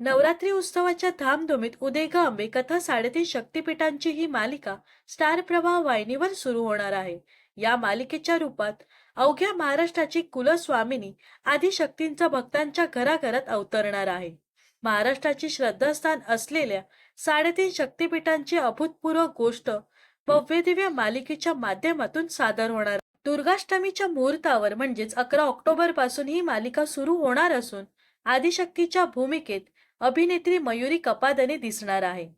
नवरात्री उत्सवाच्या धामधुमीत उदेगा अंबे कथा साडेतीन शक्तिपीठांची ही मालिका स्टार प्रवाह वाहिनीवर सुरू होणार आहे. या मालिकेच्या रूपात अवघ्या महाराष्ट्राची कुलस्वामिनी आदिशक्तींचा भक्तांच्या घराघरात अवतरणार आहे. महाराष्ट्राची श्रद्धास्थान असलेल्या साडेतीन शक्तिपीठांची अभूतपूर्व गोष्ट भव्यदिव्य मालिकेच्या माध्यमातून सादर होणार. दुर्गाष्टमीच्या मुहूर्तावर म्हणजेच अकरा ऑक्टोबरपासून ही मालिका सुरू होणार असून आदिशक्तीच्या भूमिकेत अभिनेत्री मयुरी कपादने दिसणार आहे.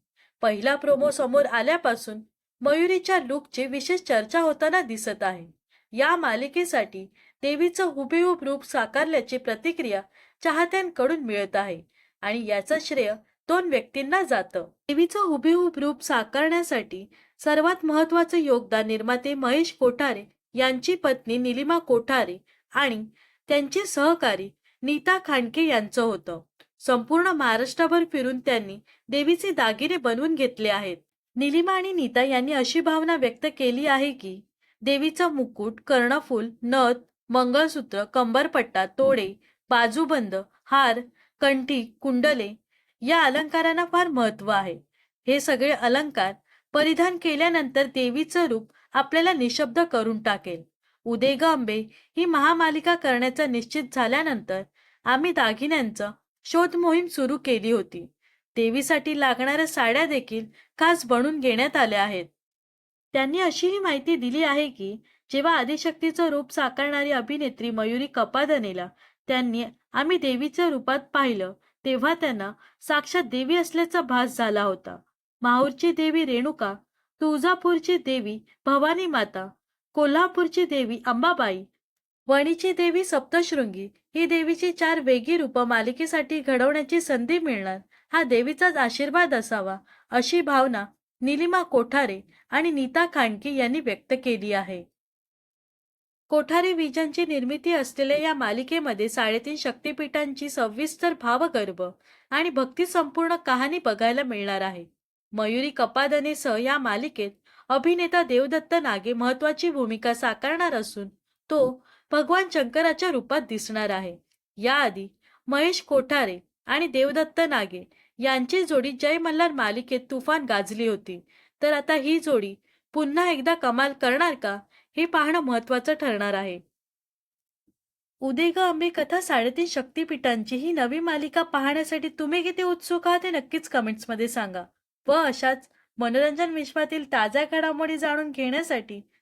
पहिला प्रोमो समोर आल्यापासून मयुरीच्या लुकची विशेष चर्चा होताना दिसत आहे. या मालिकेसाठी देवीचं हुबेहूब रूप साकारल्याची प्रतिक्रिया चाहत्यांकडून मिळत आहे आणि याचं श्रेय दोन व्यक्तींना जातं. देवीचं हुबेहूब रूप साकारण्यासाठी सर्वात महत्वाचं योगदान निर्माते महेश कोठारे यांची पत्नी निलिमा कोठारे आणि त्यांचे सहकारी नीता खांडके यांचं होतं. संपूर्ण महाराष्ट्रभर फिरून त्यांनी देवीचे दागिने बनवून घेतले आहेत. निलिमा आणि नीता यांनी अशी भावना व्यक्त केली आहे की देवीचा मुकुट कर्णफूल नथ मंगळसूत्र कंबरपट्टा तोडे बाजूबंद हार कंठी कुंडले या अलंकारांना फार महत्त्व आहे. हे सगळे अलंकार परिधान केल्यानंतर देवीचं रूप आपल्याला निशब्द करून टाकेल. उदेगा अंबे ही महामालिका करण्याचा निश्चित झाल्यानंतर आम्ही दागिन्यांचं शोध मोहीम सुरू केली होती. देवीसाठी लागणाऱ्या साड्या देखील खास बनून घेण्यात आल्या आहेत. त्यांनी अशीही माहिती दिली आहे की जेव्हा आदिशक्तीचं रूप साकारणारी अभिनेत्री मयुरी कपादनेला त्यांनी आम्ही देवीच्या रूपात पाहिलं तेव्हा त्यांना साक्षात देवी असल्याचा भास झाला होता. माहूरची देवी रेणुका तुळजापूरची देवी भवानी माता कोल्हापूरची देवी अंबाबाई वणीची देवी सप्तशृंगी ही देवीची चार वेगळी रूपं मालिकेसाठी घडवण्याची संधी मिळणार. हा देवीचाच आशीर्वाद असावा अशी भावना निलिमा कोठारे आणि नीता खांडके यांनी व्यक्त केली आहे. कोठारे विजनची निर्मिती असलेल्या या मालिकेमध्ये साडेतीन शक्तिपीठांची सविस्तर भावगर्भ आणि भक्ती संपूर्ण कहाणी बघायला मिळणार आहे. मयुरी कपादनेसह या मालिकेत अभिनेता देवदत्त नागे महत्वाची भूमिका साकारणार असून तो भगवान शंकराच्या रूपात दिसणार आहे. याआधी महेश कोठारे आणि देवदत्त नागे यांची जोडी जय मल्हार मालिकेत तुफान गाजली होती. तर आता ही जोडी पुन्हा एकदा कमाल करणार का हे पाहणं महत्वाचं ठरणार आहे. उदेग अंबे कथा साडेतीन शक्तिपीठांची ही नवी मालिका पाहण्यासाठी तुम्ही किती उत्सुक आहात हे नक्कीच कमेंट्समध्ये सांगा. व अशाच मनोरंजन विश्वातील ताज्या घडामोडी जाणून घेण्यासाठी